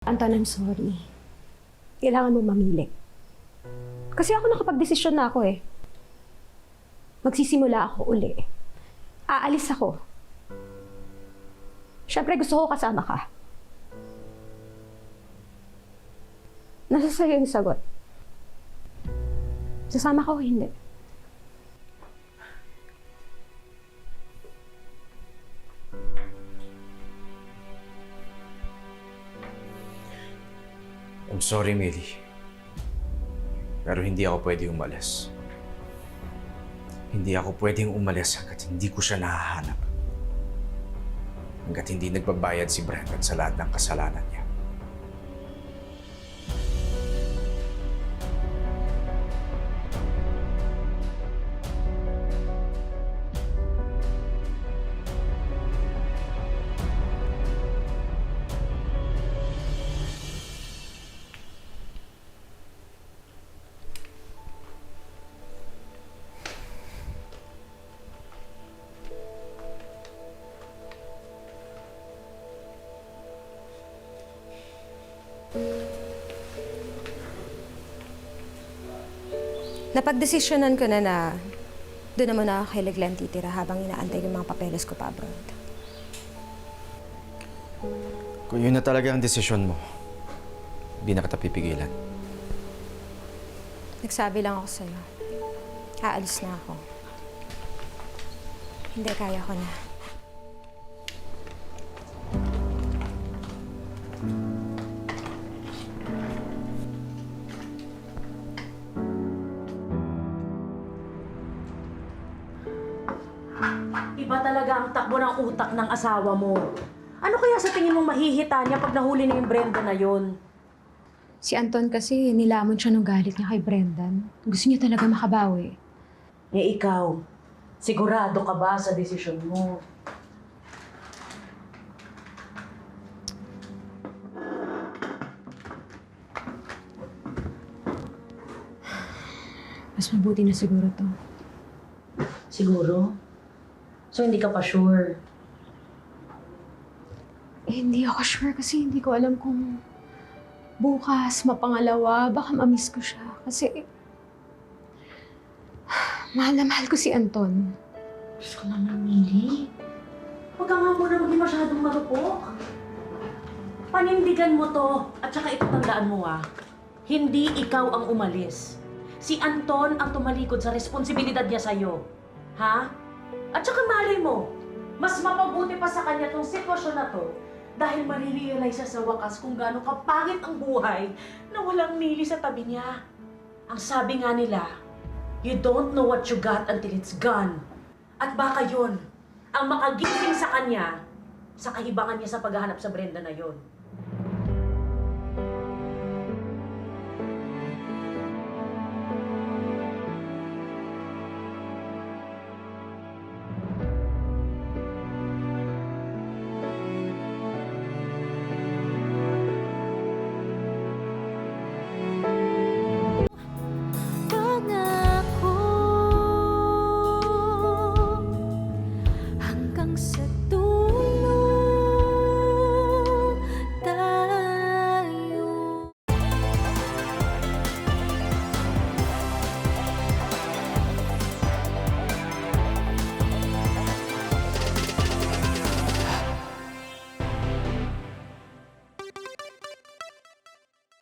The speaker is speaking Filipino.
Anton, I'm sorry. Kailangan mo mamili. Kasi ako nakapag-desisyon na ako eh. Magsisimula ako uli. Aalis ako. Siyempre gusto ko kasama ka. Nasa sa'yo yung sagot. Sasama ka o hindi? I'm sorry, Millie. Pero hindi ako pwede umalis. Hindi ako pwedeng umalis hanggat hindi ko siya nahahanap. Hanggat hindi nagbabayad si Brendan sa lahat ng kasalanan niya. Napagdesisyonan ko na na doon naman ako kay Leglen titira habang inaantay yung mga papeles ko pa abroad. Kung yun na talaga ang desisyon mo, hindi na kita pipigilan. Nagsabi lang ako sa'yo. Aalis na ako. Hindi, kaya ko na. Iba talaga ang takbo ng utak ng asawa mo. Ano kaya sa tingin mong mahihita niya pag nahuli na yung Brenda na yon? Si Anton kasi nilamon siya nung galit niya kay Brendan. Gusto niya talaga makabawi. Eh ikaw, sigurado ka ba sa desisyon mo? Mas mabuti na siguro to. Siguro? So hindi ka pa sure? Eh, hindi ako sure kasi hindi ko alam kung bukas, mapangalawa, baka mamiss ko siya. Kasi, mahal na mahal ko si Anton. Diyos ko naman, Mili. Huwag ka nga muna maging masyadong marupok. Panindigan mo to. At saka ito tandaan mo ah. Hindi ikaw ang umalis. Si Anton ang tumalikod sa responsibilidad niya sa'yo. Ha? At saka malay mo, mas mapabuti pa sa kanya tong sitwasyon na to dahil marirealize siya sa wakas kung gaano kapangit ang buhay na walang mili sa tabi niya. Ang sabi nga nila, you don't know what you got until it's gone. At baka yon ang makagising sa kanya sa kahibangan niya sa paghahanap sa Brenda na yon.